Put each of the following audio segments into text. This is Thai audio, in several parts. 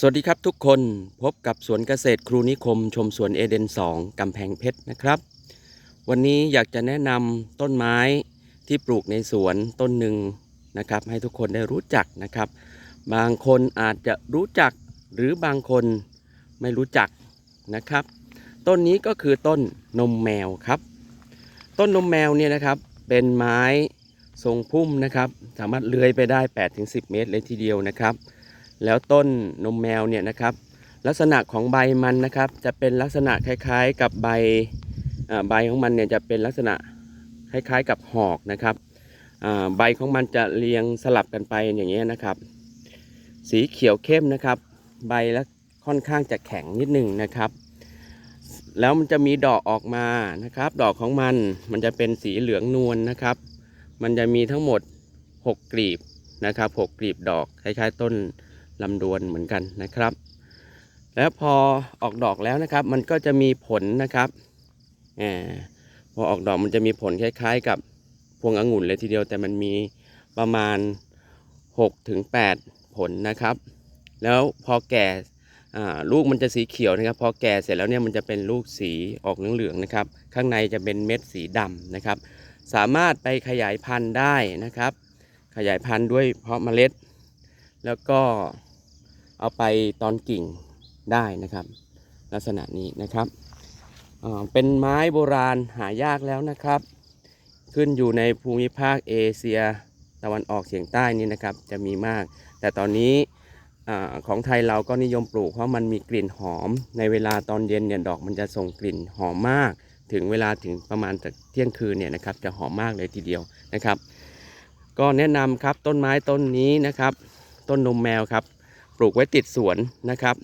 สวัสดีครับทุกคนพบกับสวนเกษตรครูนิคม ชมสวนเอเดน 2กำแพงเพชรนะครับ วันนี้อยากจะแนะนำต้นไม้ที่ปลูกในสวนต้นหนึ่งนะครับ ให้ทุกคนได้รู้จักนะครับ บางคนอาจจะรู้จักหรือบางคนไม่รู้จักนะครับ ต้นนี้ก็คือต้นนมแมวครับ ต้นนมแมวเนี่ยนะครับเป็นไม้ทรงพุ่มนะครับ สามารถเลื้อยไปได้ 8-10 เมตรเลยทีเดียวนะครับ แล้วต้นนมแมวเนี่ยนะครับ ลักษณะของใบมันนะครับ จะเป็นลักษณะคล้ายๆ กับใบใบของมันเนี่ยจะเป็นลักษณะคล้ายๆ กับหอกนะครับใบของมันจะเรียงสลับกันไปอย่างเงี้ยนะครับ สีเขียวเข้มนะครับ ใบแล้วค่อนข้างจะแข็งนิดหนึ่งนะครับ แล้วมันจะมีดอกออกมานะครับ ดอกของมันมันจะเป็นสีเหลืองนวลนะครับ มันจะมีทั้งหมด 6 กลีบนะครับ 6 กลีบดอกคล้ายๆ ต้น ลำดวนเหมือนกันนะครับ แล้วพอออกดอกแล้วนะครับ มันก็จะมีผลนะครับแหมพอออกดอกมันจะมีผลคล้าย ๆ กับพวงองุ่นเลยทีเดียว แต่มันมีประมาณ6ถึง8ผลนะครับ แล้วพอแก่ลูกมันจะสีเขียวนะครับ พอแก่เสร็จแล้วเนี่ยมันจะเป็นลูกสีออกเหลืองๆนะครับ ข้างในจะเป็นเม็ดสีดำนะครับ สามารถไปขยายพันธุ์ได้นะครับ ขยายพันธุ์ด้วยเพาะเมล็ด แล้วก็ เอาไปตอนกิ่งได้นะครับ ลักษณะนี้นะครับเป็นไม้โบราณหายากแล้วนะครับ ขึ้นอยู่ในภูมิภาคเอเชียตะวันออกเฉียงใต้นี่นะครับจะมีมาก แต่ตอนนี้อของไทยเราก็นิยมปลูกเพราะมันมีกลิ่นหอม ในเวลาตอนเย็นเนี่ยดอกมันจะส่งกลิ่นหอมมาก ถึงเวลาถึงประมาณจากเที่ยงคืนเนี่ยนะครับจะหอมมากเลยทีเดียวนะครับ ก็แนะนำครับต้นไม้ต้นนี้นะครับ ต้นนมแมวครับ ปลูกไว้ติดสวนนะครับ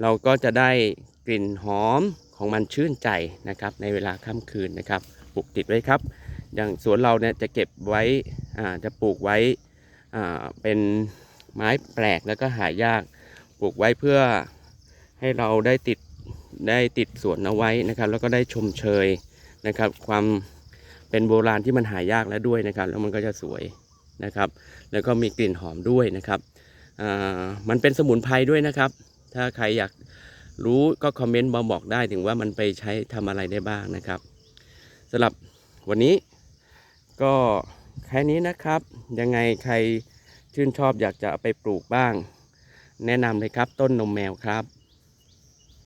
เราก็จะได้กลิ่นหอมของมันชื่นใจนะครับ ในเวลาค่ำคืนนะครับปลูกติดไว้ครับ อย่างสวนเราเนี่ยจะเก็บไว้จะปลูกไว้เป็นไม้แปลกแล้วก็หายากปลูกไว้เพื่อให้เราได้ติดได้ติดสวนเอาไว้นะครับ แล้วก็ได้ชมเชยนะครับ ความเป็นโบราณที่มันหายากแล้วด้วยนะครับ แล้วมันก็จะสวยนะครับ แล้วก็มีกลิ่นหอมด้วยนะครับ มันเป็นสมุนไพรด้วยนะครับ ถ้าใครอยากรู้ก็คอมเมนต์มาบอกได้ถึงว่ามันไปใช้ทำอะไรได้บ้างนะครับสำหรับวันนี้ก็แค่นี้นะครับ ยังไงใครชื่นชอบอยากจะไปปลูกบ้าง แนะนำเลยครับต้นนมแมวครับ